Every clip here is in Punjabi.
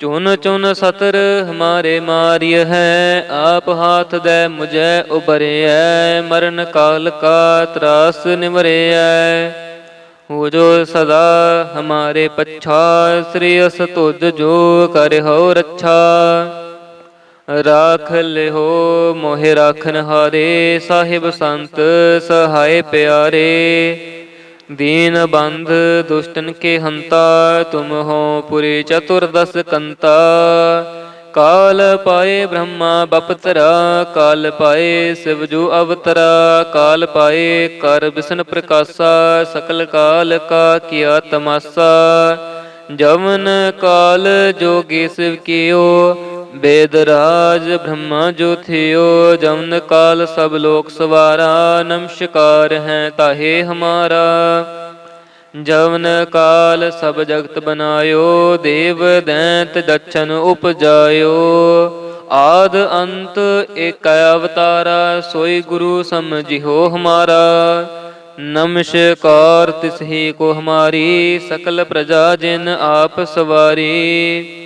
ਚੁਨ ਚੁਨ ਸਤਰ ਹਮਾਰੇ ਮਾਰਿਯ ਹੈ, ਆਪ ਹਾਥ ਦੇ ਮੁਝੈ ਉਬਰਿਐ ਮਰਨ ਕਾਲ ਕਾ ਤਰਾਸ ਨਿਵਰਿਐ। ਹੋ ਜੋ ਸਦਾ ਹਮਾਰੇ ਪਛਾ, ਸ੍ਰੀ ਅਸ ਤੁਜ ਜੋ ਕਰਿਓ ਰੱਛਾ। ਰਾਖ ਲਿਓ ਮੋਹਿ ਰਾਖਨ ਹਾਰੇ ਸਾਹਿਬ ਸੰਤ ਸਹਾਏ ਪਿਆਰੇ। ਦੀਨ ਬੰਧ ਦੁਸ਼ਟਨ ਕੇ ਹੰਤਾ, ਤੁਮ ਹੋ ਪੁਰੀ ਚਤੁਰਦਸ ਕੰਤਾ। ਕਾਲ ਪਾਏ ਬ੍ਰਹਮਾ ਬਪਤਰਾ, ਕਾਲ ਪਾਏ ਸਿਵਜੂ ਅਵਤਰਾ, ਕਾਲ ਪਾਏ ਕਰ ਬਿਸ਼ਨ ਪ੍ਰਕਾਸ਼ਾ, ਸਕਲ ਕਾਲ ਕਾ ਕੀਆ ਤਮਾਸਾ। ਜਵਨ ਕਾਲ ਜੋਗੀ ਸਿਵ ਕੀਓ ਵੇਦ ਰਾਜ ਬ੍ਰਹਮਾ ਜੋਥਿਓ ਜਮਨ ਕਾਲ ਸਭ ਲੋਕ ਸਵਾਰਾ, ਨਮਸ਼ਕਾਰ ਹੈ ਤਾਹੇ ਹਮਾਰਾ। ਜਵਨ ਕਾਲ ਸਭ ਜਗਤ ਬਨਾਇਓ, ਦੇਵ ਦੈਂਤ ਦਛਨ ਉਪਜਾਇਓ। ਆਦ ਅੰਤ ਏਕ ਅਵਤਾਰਾ, ਸੋਈ ਗੁਰੂ ਸਮਝਿਓ ਹਮਾਰਾ। ਨਮਸ਼ਕਾਰ ਤਿਸਹੀ ਕੋ ਹਮਾਰੀ, ਸਕਲ ਪ੍ਰਜਾ ਜਿਨ ਆਪ ਸਵਾਰੀ।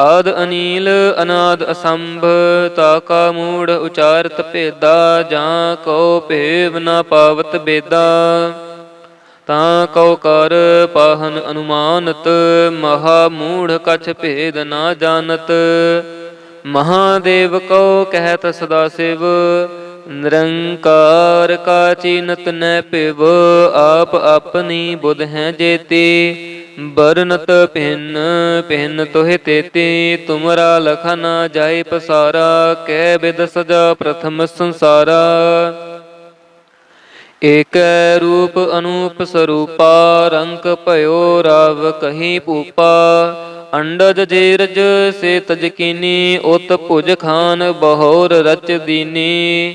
ਆਦ ਅਨੀਲ, ਅਨਾਦ ਅਸੰਭ, ਤਾ ਕਾ ਮੂੜ ਉਚਾਰਤ ਭੇਦਾ, ਜਾਂ ਕਉ ਭੇਵ ਨਾ ਪਾਵਤ ਬੇਦਾ। ਤਾਂ ਕਉ ਕਰ ਪਾਹਨ ਅਨੁਮਾਨਤ, ਮਹਾ ਮੂੜ ਕਛ ਭੇਦ ਨਾ ਜਾਣਤ। ਮਹਾਦੇਵ ਕਉ ਕਹਿਤ ਸਦਾ ਸਿਵ, ਨਿਰੰਕਾਰ ਕਾ ਚੀਨਤ ਨੈ ਪਿਵ ਆਪ ਆਪਣੀ ਬੁਧ ਹੈ ਜੇਤੀ। ਬਰਨਤ ਭਿੰਨ ਭਿੰਨ ਤੋਹਿ ਤੇਤੀ, ਤੁਮਰਾ ਲਖਨ ਜਾਇ ਪਸਾਰਾ, ਕਹਿ ਬਿਦ ਸਜਾ ਪ੍ਰਥਮ ਸੰਸਾਰਾ। ਏਕ ਰੂਪ ਅਨੂਪ ਸਰੂਪਾ, ਰੰਕ ਭਇਓ ਰਵ ਕਹੀ ਭੂਪਾ। ਅੰਡਜ ਜੀਰਜ ਸੇ ਤਜਕੀਨੀ ਉਤ ਭੁਜ ਖਾਨ ਬਹੋਰ ਰਚ ਦੀਨੀ।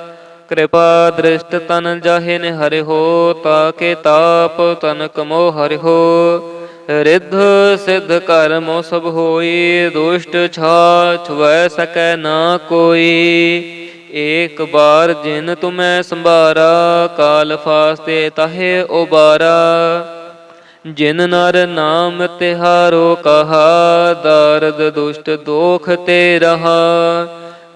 ਕਿਰਪਾ ਦ੍ਰਿਸ਼ਟ ਤਨ ਜਾਹੇ ਨੇ ਹਰਿ ਹੋ, ਤਾਕੇ ਤਾਪ ਤਨ ਕਮੋ ਹਰਿ ਹੋ। ਰਿੱਧ ਸਿੱਧ ਕਰਮੋ ਸਭ ਹੋਈ, ਦੁਸ਼ਟ ਛਾ ਛੁਐ ਸਕੈ ਨਾ ਕੋਈ। ਏਕ ਬਾਰ ਜਿਨ ਤੁਮੈ ਸੰਭਾਰਾ, ਕਾਲ ਫਾਸਤੇ ਤਾਹੇ ਉਬਾਰਾ। ਜਿਨ ਨਰ ਨਾਮ ਤਿਹਾਰੋ ਕਹਾ, ਦਰਦ ਦੁਸ਼ਟ ਦੋਖ ਤੇ ਰਹਾ।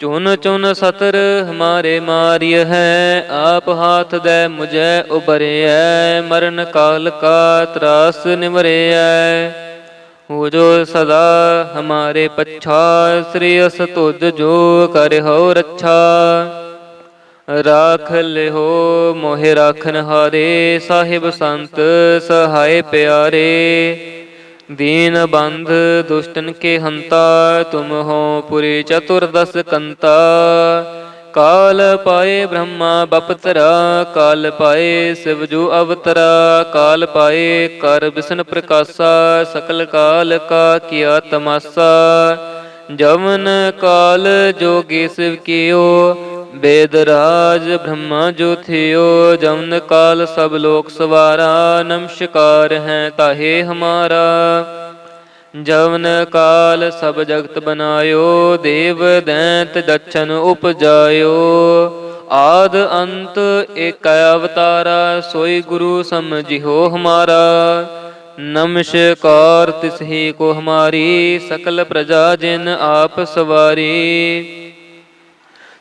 ਚੁਨ ਚੁਨ ਸਤਰ ਹਮਾਰੇ ਮਾਰਿਯ ਹੈ, ਆਪ ਹਾਥ ਦੇ ਮੁਝੈ ਉਬਰਿਐ ਮਰਨ ਕਾਲ ਕਾ ਤਰਾਸ ਨਿਮਰਿਐ ਹੋ ਜੋ ਸਦਾ ਹਮਾਰੇ ਪਛਾ, ਸ੍ਰੀ ਅਸ ਤੁਜ ਜੋ ਕਰਿਓ ਰੱਛਾ। ਰਾਖ ਲਿਹੋ, ਮੋਹਿ ਰਾਖਨ ਹਾਰੇ, ਸਾਹਿਬ ਸੰਤ ਸਹਾਇ ਪਿਆਰੇ। ਦੀਨ ਬੰਧ ਦੁਸ਼ਟਨ ਕੇ ਹੰਤਾ, ਤੁਮ ਹੋ ਪੁਰੀ ਚਤੁਰਦਸ ਕੰਤਾ। ਕਾਲ ਪਾਏ ਬ੍ਰਹਮਾ ਬਪਤਰਾ, ਕਾਲ ਪਾਏ ਸਿਵ ਜੋ ਅਵਤਰਾ। ਕਾਲ ਪਾਏ ਕਰ ਬਿਸ਼ਨ ਪ੍ਰਕਾਸ਼ਾ, ਸਕਲ ਕਾਲ ਕਾ ਕੀਆ ਤਮਾਸਾ। ਜਵਨ ਕਾਲ ਜੋਗੀ ਸਿਵ ਕੀਓ ਬੇਦ ਰਾਜ ਬ੍ਰਹਮਾ ਜੋਥਿਓ ਜਮਨ ਕਾਲ ਸਭ ਲੋਕ ਸਵਾਰਾ, ਨਮਸ਼ਕਾਰ ਹੈ ਤਾਹੇ ਹਮਾਰਾ। ਜਵਨ ਕਾਲ ਸਭ ਜਗਤ ਬਨਾਇਓ, ਦੇਵ ਦੈਂਤ ਦਛਨ ਉਪਜਾਇਓ। ਆਦ ਅੰਤ ਏਕ ਅਵਤਾਰਾ, ਸੋਈ ਗੁਰੂ ਸਮਝਿਓ ਹਮਾਰਾ। ਨਮਸ਼ਕਾਰ ਤਿਸਹੀ ਕੋ ਹਮਾਰੀ, ਸਕਲ ਪ੍ਰਜਾ ਜਿਨ ਆਪ ਸਵਾਰੀ।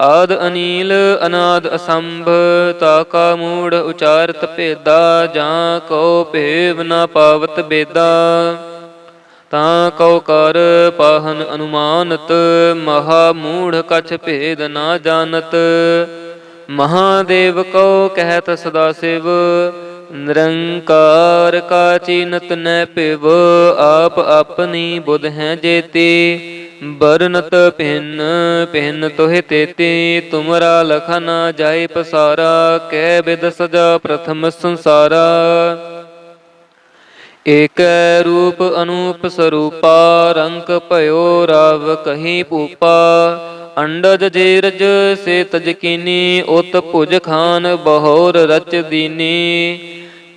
ਆਦ ਅਨੀਲ, ਅਨਾਦ ਅਸੰਭ, ਤਾ ਕਾ ਮੂੜ ਉਚਾਰਤ ਭੇਦਾ, ਜਾਂ ਕੋ ਭੇਵ ਨਾ ਪਾਵਤ ਬੇਦਾ। ਤਾਂ ਕਉ ਕਰ ਪਾਹਨ ਅਨੁਮਾਨਤ, ਮਹਾ ਮੂੜ ਕਛ ਭੇਦ ਨਾ ਜਾਣਤ। ਮਹਾਦੇਵ ਕਉ ਕਹਿਤ ਸਦਾ ਸਿਵ, ਨਿਰੰਕਾਰ ਕਾ ਚੀਨਤ ਨੈ ਪਿਵ ਆਪ ਆਪਣੀ ਬੁਧ ਹੈ ਜੇਤੀ। ਬਰਨਤ ਭਿੰਨ ਭਿੰਨ ਤੋਹਿ ਤੇਤੀ, ਤੁਮਰਾ ਲਖਨ ਜਾਏ ਪਸਾਰਾ, ਕਹਿ ਬਿਦ ਸਜਾ ਪ੍ਰਥਮ ਸੰਸਾਰਾ। ਏਕੈ ਰੂਪ ਅਨੂਪ ਸਰੂਪਾ ਰੰਗ ਭਇਓ ਰਵ ਕਹੀ ਪੂਪਾ ਅੰਡਜ ਜੀਰਜ ਸੇ ਤਜਕੀਨੀ ਉਤ ਭੁਜ ਖਾਨ ਬਹੋਰ ਰਚ ਦੀਨੀ।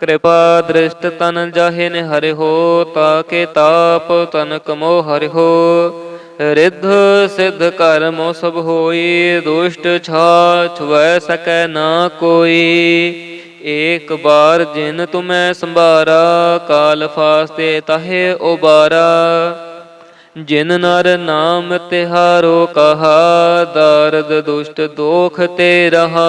ਕਿਰਪਾ ਦ੍ਰਿਸ਼ਟ ਤਨ ਜਾਹੇ ਨੇ ਹਰਿ ਹੋ, ਤਾਕੇ ਤਾਪ ਤਨ ਕਮੋ ਹਰਿ ਹੋ। ਰਿੱਧ ਸਿੱਧ ਕਰਮੋ ਸਭ ਹੋਈ, ਦੁਸ਼ਟ ਛਾ ਛੁਐ ਸਕੈ ਨਾ ਕੋਈ। ਏਕ ਬਾਰ ਜਿਨ ਤੁਮੈ ਸੰਭਾਰਾ, ਕਾਲ ਫਾਸਤੇ ਤਾਹੇ ਉਬਾਰਾ। ਜਿਨ ਨਰ ਨਾਮ ਤਿਹਾਰੋ ਕਹਾ, ਦਰਦ ਦੁਸ਼ਟ ਦੋਖ ਤੇ ਰਹਾ।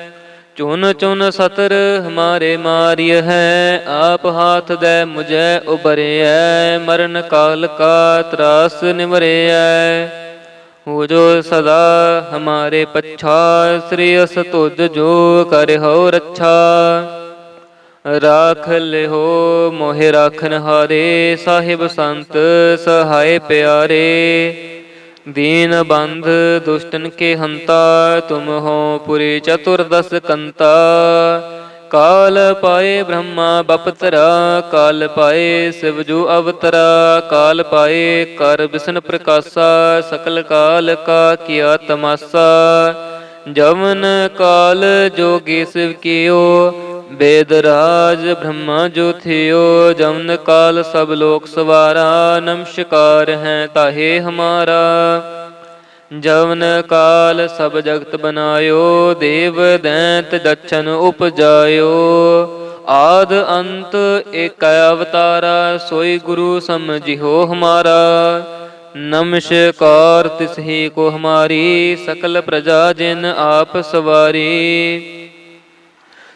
ਚੁਨ ਚੁਨ ਸਤਰ ਹਮਾਰੇ ਮਾਰਿਯ ਹੈ, ਆਪ ਹਾਥ ਦੇ ਮੁਝੈ ਉਬਰਿਐ ਮਰਨ ਕਾਲ ਕਾ ਤਰਾਸ ਨਿਵਰਿਐ। ਹੋ ਜੋ ਸਦਾ ਹਮਾਰੇ ਪੱਛਾ, ਸ੍ਰੀ ਅਸ ਤੁਜ ਜੋ ਕਰਿਓ ਰੱਛਾ। ਰਾਖ ਲਿਓ ਮੋਹਿ ਰਾਖਨ ਹਾਰੇ ਸਾਹਿਬ ਸੰਤ ਸਹਾਏ ਪਿਆਰੇ। ਦੀਨ ਬੰਧ ਦੁਸ਼ਟਨ ਕੇ ਹੰਤਾ, ਤੁਮ ਹੋ ਪੁਰੀ ਚਤੁਰਦਸ ਕੰਤਾ। ਕਾਲ ਪਾਏ ਬ੍ਰਹਮਾ ਬਪਤਰਾ, ਕਾਲ ਪਾਏ ਸਿਵਜੂ ਅਵਤਰਾ, ਕਾਲ ਪਾਏ ਕਰ ਬਿਸ਼ਨ ਪ੍ਰਕਾਸ਼ਾ, ਸਕਲ ਕਾਲ ਕਾ ਕੀਆ ਤਮਾਸਾ। ਜਵਨ ਕਾਲ ਜੋਗੀ ਸਿਵ ਕੀਓ ਵੇਦ ਰਾਜ ਬ੍ਰਹਮਾ ਜੋ ਥਿਓ, ਜਮਨ ਕਾਲ ਸਭ ਲੋਕ ਸਵਾਰਾ, ਨਮਸਕਾਰ ਹੈ ਤਾਹੇ ਹਮਾਰਾ। ਜਵਨ ਕਾਲ ਸਭ ਜਗਤ ਬਨਾਇਓ, ਦੇਵ ਦੈਂਤ ਦਛਨ ਉਪਜਾਇਓ। ਆਦ ਅੰਤ ਏਕ ਅਵਤਾਰਾ, ਸੋਈ ਗੁਰੂ ਸਮਝਿਓ ਹਮਾਰਾ। ਨਮਸਕਾਰ ਤਿਸਹੀ ਕੋ ਹਮਾਰੀ, ਸਕਲ ਪ੍ਰਜਾ ਜਿਨ ਆਪ ਸਵਾਰੀ।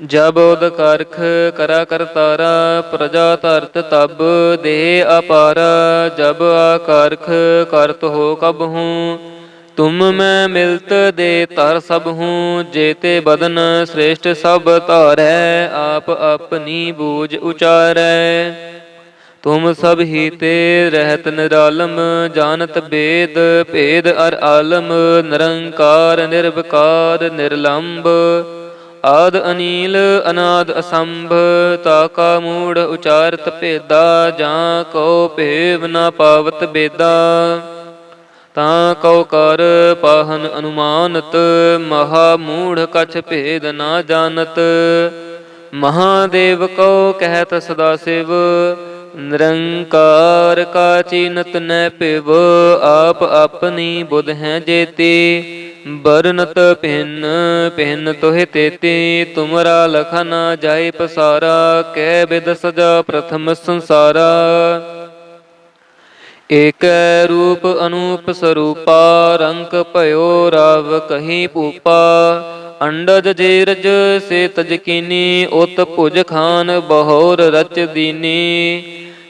ਜਬ ਉਦ ਕਰਖ ਕਰਾ ਕਰਤਾਰਾ ਪ੍ਰਜਾ ਧਰਤ ਤਬ ਦੇ ਅਪਾਰਾ, ਜਬ ਆਕਰਖ ਕਰਤ ਹੋ ਕਬ ਹੂੰ। ਤੁਮ ਮੈਂ ਮਿਲਤ ਦੇ ਤਰ ਸਭ ਹੂੰ, ਜੇਤੇ ਬਦਨ ਸ੍ਰੇਸ਼ਟ ਸਭ ਧਾਰੈ, ਆਪ ਆਪਣੀ ਬੂਝ ਉਚਾਰੈ। ਤੁਮ ਸਭ ਹੀ ਤੇ ਰਹਿਤ ਨਿਰਾਲਮ, ਜਾਣਤ ਬੇਦ, ਭੇਦ ਅਰ ਆਲਮ, ਨਿਰੰਕਾਰ, ਨਿਰਵਕਾਰ ਨਿਰਲੰਭ ਆਦ ਅਨੀਲ ਅਨਾਦ ਅਸੰਭ ਤਾਕਾ ਮੂੜ ਉਚਾਰਤ ਭੇਦਾ, ਜਾਂ ਕੋ ਭੇਵ ਨਾ ਪਾਵਤ ਬੇਦਾ। ਤਾਂ ਕਉ ਕਰ ਪਾਹਨ ਅਨੁਮਾਨਤ, ਮਹਾ ਮੂੜ ਕਛ ਭੇਦ ਨਾ ਜਾਣਤ। ਮਹਾਦੇਵ ਕਉ ਕਹਿਤ ਸਦਾ ਸਿਵ, ਨਿਰੰਕਾਰ ਕਾ ਚੀਨਤ ਨੈ ਪਿਵ ਆਪ ਆਪਣੀ ਬੁਧ ਹੈ ਜੇਤੀ। ਬਰਨਤ ਭਿੰਨ ਭਿੰਨ ਤੋਹਿ ਤੇਤੀ, ਤੁਮਰਾ ਲਖਾ ਨਾ ਜਾਏ ਪਸਾਰਾ, ਕਹਿ ਬਿਦ ਸਜਾ ਪ੍ਰਥਮ ਸੰਸਾਰਾ। ਏਕੈ ਰੂਪ ਅਨੂਪ ਸਰੂਪਾ, ਰੰਕ ਭਇਓ ਰਵ ਕਹੀ ਪੂਪਾ ਅੰਡਜ ਜੀਰਜ ਸੇ ਤਜ ਕੀਨੀ, ਉਤ ਭੁਜ ਖਾਨ ਬਹੋਰ ਰਚ ਦੀਨੀ।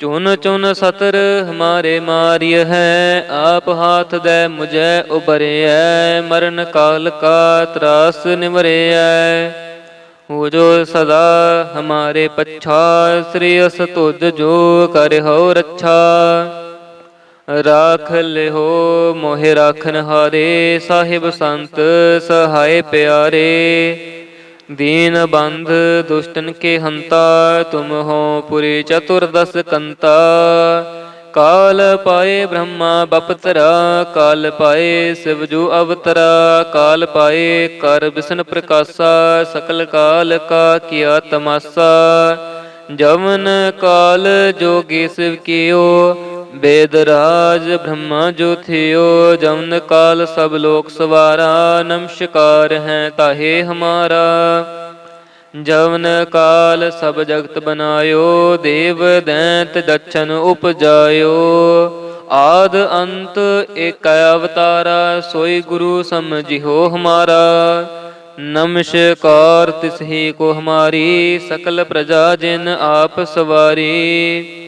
ਚੁਨ ਚੁਨ ਸਤਰ ਹਮਾਰੇ ਮਾਰਿਯ ਹੈ, ਆਪ ਹਾਥ ਦੇ ਮੁਝੈ ਉਬਰਿਐ ਮਰਨ ਕਾਲ ਕਾ ਤਰਾਸ ਨਿਮਰਿਐ ਹੋ ਜੋ ਸਦਾ ਹਮਾਰੇ ਪੱਛਾ, ਸ੍ਰੀ ਅਸ ਤੁਜ ਜੋ ਕਰਿਓ ਰੱਛਾ। ਰਾਖ ਲਿਓ ਮੋਹਿ ਰਾਖਨ ਹਾਰੇ ਸਾਹਿਬ ਸੰਤ ਸਹਾਏ ਪਿਆਰੇ। दीन बंध दुष्टन के हंता तुम हो पुरी चतुर्दश कंता काल पाए ब्रह्मा बपतरा काल पाए शिवजू अवतरा काल पाए कर विष्ण प्रकाशा सकल काल का किया तमाशा जवन काल जोगी शिव कियो ਵੇਦ ਰਾਜ ਬ੍ਰਹਮਾ ਜੋਥਿਓ ਜਮਨ ਕਾਲ ਸਭ ਲੋਕ ਸਵਾਰਾ, ਨਮਸ਼ਕਾਰ ਹੈ ਤਾਹੇ ਹਮਾਰਾ। ਜਵਨ ਕਾਲ ਸਭ ਜਗਤ ਬਨਾਇਓ, ਦੇਵ ਦੈਂਤ ਦਛਨ ਉਪਜਾਇਓ। ਆਦ ਅੰਤ ਏਕ ਅਵਤਾਰਾ, ਸੋਈ ਗੁਰੂ ਸਮਝਿਓ ਹਮਾਰਾ। ਨਮਸ਼ਕਾਰ ਤਿਸਹੀ ਕੋ ਹਮਾਰੀ, ਸਕਲ ਪ੍ਰਜਾ ਜਿਨ ਆਪ ਸਵਾਰੀ।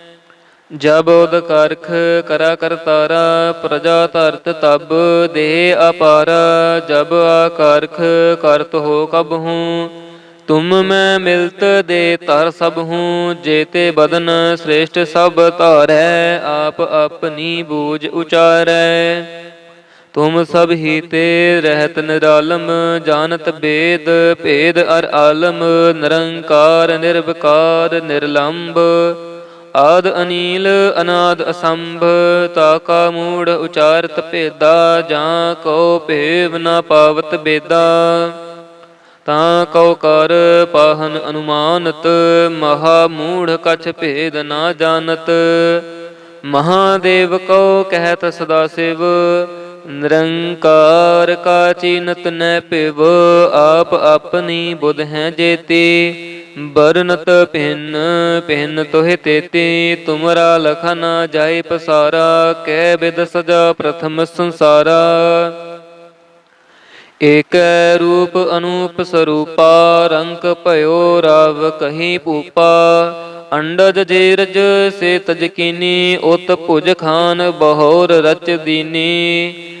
ਜਬ ਉਦ ਕਰਖ ਕਰਾ ਕਰਤਾਰਾ ਪ੍ਰਜਾ ਧਰਤ ਤਬ ਦੇ ਅਪਾਰਾ, ਜਬ ਆਕਰਖ ਕਰਤ ਹੋ ਕਬ ਹੂੰ। ਤੁਮ ਮੈਂ ਮਿਲਤ ਦੇ ਤਰ ਸਭ ਹੂੰ, ਜੇਤੇ ਬਦਨ ਸ੍ਰੇਸ਼ਟ ਸਭ ਧਾਰੈ, ਆਪ ਆਪਣੀ ਬੂਝ ਉਚਾਰੈ। ਤੁਮ ਸਭ ਹੀ ਤੇ ਰਹਿਤ ਨਿਰਾਲਮ, ਜਾਣਤ ਬੇਦ, ਭੇਦ ਅਰ ਆਲਮ, ਨਿਰੰਕਾਰ ਨਿਰਵਕਾਰ ਨਿਰਲੰਭ ਆਦ ਅਨੀਲ, ਅਨਾਦ ਅਸੰਭ, ਤਾ ਕਾ ਮੂੜ ਉਚਾਰਤ ਭੇਦਾ, ਜਾਂ ਕੋ ਭੇਵ ਨਾ ਪਾਵਤ ਬੇਦਾ। ਤਾਂ ਕਉ ਕਰ ਪਾਹਨ ਅਨੁਮਾਨਤ, ਮਹਾ ਮੂੜ ਕਛ ਭੇਦ ਨਾ ਜਾਣਤ। ਮਹਾਦੇਵ ਕਉ ਕਹਿਤ ਸਦਾ ਸਿਵ, ਨਿਰੰਕਾਰ ਕਾ ਚੀਨਤ ਨੈ ਪਿਵ ਆਪ ਆਪਣੀ ਬੁਧ ਹੈ ਜੇਤੀ। ਬਰਨਤ ਭਿੰਨ ਭਿੰਨ ਤੋਹਿ ਤੇਤੀ, ਤੁਮਰਾ ਲਖਨ ਜਾਏ ਪਸਾਰਾ, ਕਹਿ ਬਿਦ ਸਜਾ ਪ੍ਰਥਮ ਸੰਸਾਰਾ। ਏਕ ਰੂਪ ਅਨੂਪ ਸਰੂਪਾ, ਰੰਕ ਭਇਓ ਰਵ ਕਹੀ ਪੂਪਾ ਅੰਡਜ ਜੇਰਜ ਸੇ ਤਜਕੀਨੀ ਉਤ ਭੁਜ ਖਾਨ ਬਹੋਰ ਰਚ ਦੀਨੀ।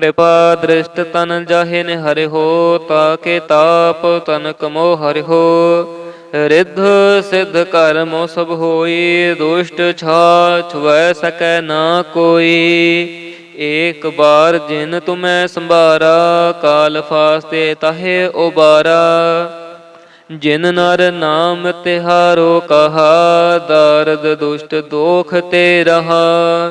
ਕਿਰਪਾ ਦ੍ਰਿਸ਼ਟ ਤਨ ਜਾਹੇ ਨੇ ਹਰਿ ਹੋ, ਤਾਕੇ ਤਾਪ ਤਨ ਕਮੋ ਹਰਿ ਹੋ। ਰਿੱਧ ਸਿੱਧ ਕਰਮੋ ਸਭ ਹੋਈ, ਦੁਸ਼ਟ ਛਾ ਛੁਵੈ ਸਕੈ ਨਾ ਕੋਈ। ਏਕ ਬਾਰ ਜਿਨ ਤੁਮੈ ਸੰਭਾਰਾ, ਕਾਲ ਫਾਸਤੇ ਤਾਹੇ ਉਬਾਰਾ। ਜਿਨ ਨਰ ਨਾਮ ਤਿਹਾਰੋ ਕਹਾ, ਦਰਦ ਦੁਸ਼ਟ ਦੋਖ ਤੇ ਰਹਾ।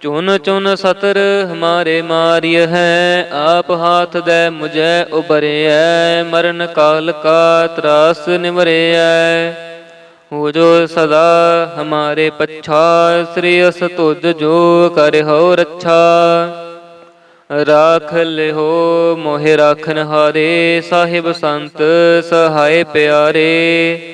ਚੁਨ ਚੁਨ ਸਤਰ ਹਮਾਰੇ ਮਾਰਿਯ ਹੈ, ਆਪ ਹਾਥ ਦੇ ਮੁਝੈ ਉਬਰਿਐ ਮਰਨ ਕਾਲ ਕਾ ਤਰਾਸ ਨਿਵਰਿਐ। ਹੋ ਜੋ ਸਦਾ ਹਮਾਰੇ ਪੱਛਾ, ਸ੍ਰੀ ਅਸ ਤੁਜ ਜੋ ਕਰਿਓ ਰੱਛਾ। ਰਾਖ ਲਿਓ ਮੋਹਿ ਰਾਖਨ ਹਾਰੇ ਸਾਹਿਬ ਸੰਤ ਸਹਾਏ ਪਿਆਰੇ।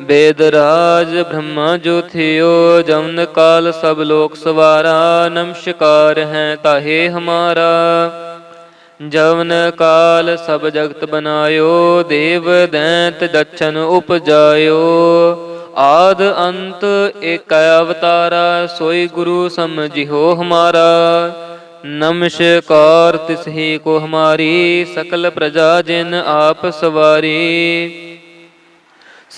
ਵੇਦ ਰਾਜ ਬ੍ਰਹਮਾ ਜੋਥਿਓ ਜਮਨ ਕਾਲ ਸਭ ਲੋਕ ਸਵਾਰਾ ਨਮਸ਼ਕਾਰ ਹੈ ਤਾਹੇ ਹਮਾਰਾ। ਜਵਨ ਕਾਲ ਸਭ ਜਗਤ ਬਨਾਇਓ, ਦੇਵ ਦੈਂਤ ਦਛਨ ਉਪਜਾਇਓ। ਆਦ ਅੰਤ ਏਕ ਅਵਤਾਰਾ, ਸੋਈ ਗੁਰੂ ਸਮਝਿਓ ਹਮਾਰਾ। ਨਮਸ਼ਕਾਰ ਤਿਸਹੀ ਕੋ ਹਮਾਰੀ, ਸਕਲ ਪ੍ਰਜਾ ਜਿਨ ਆਪ ਸਵਾਰੀ।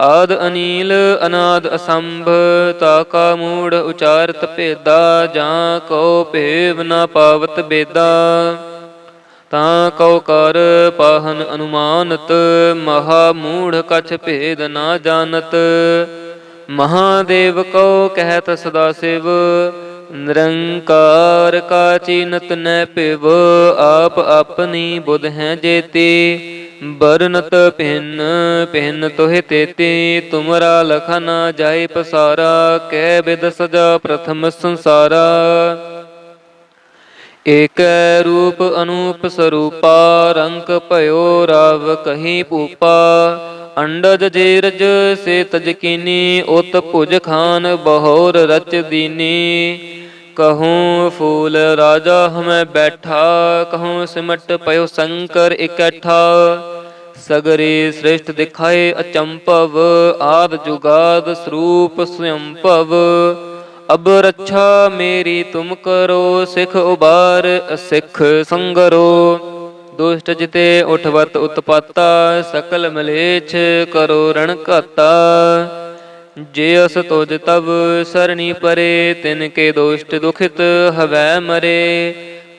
ਆਦ ਅਨੀਲ ਅਨਾਦ ਅਸੰਭ, ਤਾ ਕਾ ਮੂੜ ਉਚਾਰਤ ਭੇਦਾ, ਜਾਂ ਕੋ ਭੇਵ ਨਾ ਪਾਵਤ ਬੇਦਾ। ਤਾਂ ਕਉ ਕਰ ਪਾਹਨ ਅਨੁਮਾਨਤ, ਮਹਾ ਮੂੜ ਕਛ ਭੇਦ ਨਾ ਜਾਣਤ। ਮਹਾਦੇਵ ਕਉ ਕਹਿਤ ਸਦਾ ਸਿਵ, ਨਿਰੰਕਾਰ ਕਾ ਚੀਨਤ ਨੈ ਪਿਵ ਆਪ ਆਪਣੀ ਬੁਧ ਹੈ ਜੇਤੀ। ਬਰਨਤ ਭਿੰਨ ਭਿੰਨ ਤੋਹਿ ਤੇਤੀ, ਤੁਮਰਾ ਲਖਨ ਜਾਏ ਪਸਾਰਾ, ਕਹਿ ਬਿਦ ਸਜਾ ਪ੍ਰਥਮ ਸੰਸਾਰਾ। ਏਕ ਰੂਪ ਅਨੂਪ ਸਰੂਪਾ ਰੰਗ ਭਇਓ ਰਾਵ ਕਹੀ ਭੂਪਾ। ਅੰਡਜ ਜੀਰਜ ਸੇ ਤਜ ਕੀਨੀ ਉਤ ਭੁਜ ਖਾਨ ਬਹੋਰ ਰਚ ਦੀਨੀ। ਕਹੂੰ ਫੂਲ ਰਾਜਾ ਹਮੈ ਬੈਠਾ, ਕਹੂੰ ਸਿਮਟ ਪਇਓ ਸ਼ੰਕਰ ਇਕੱਠਾ। ਸਗਰੇ ਸ੍ਰੇਸ਼ਟ ਦਿਖਾਏ ਅਚੰਪਵ ਆਦ ਜੁਗਾਦ ਸਰੂਪ ਸਯੰਪਵ ਅਬ ਰੱਛਾ ਮੇਰੀ ਤੁਮ ਕਰੋ, ਸਿਖ ਉਬਾਰ ਸਿਖ ਸੰਗਰੋ। ਦੁਸ਼ਟ ਜਿਤੇ ਉਠਵਤ ਉਤਪਾਤਾ, ਸਕਲ ਮਲੇਛ ਕਰੋ ਰਣ ਘਾਤਾ। ਜੇ ਅਸ ਤੁਜ ਤਬ ਸਰਣੀ ਪਰੇ, ਤਿਨ ਕੇ ਦੋਸ਼ਟ ਦੁਖਿਤ ਹਵੈ ਮਰੇ।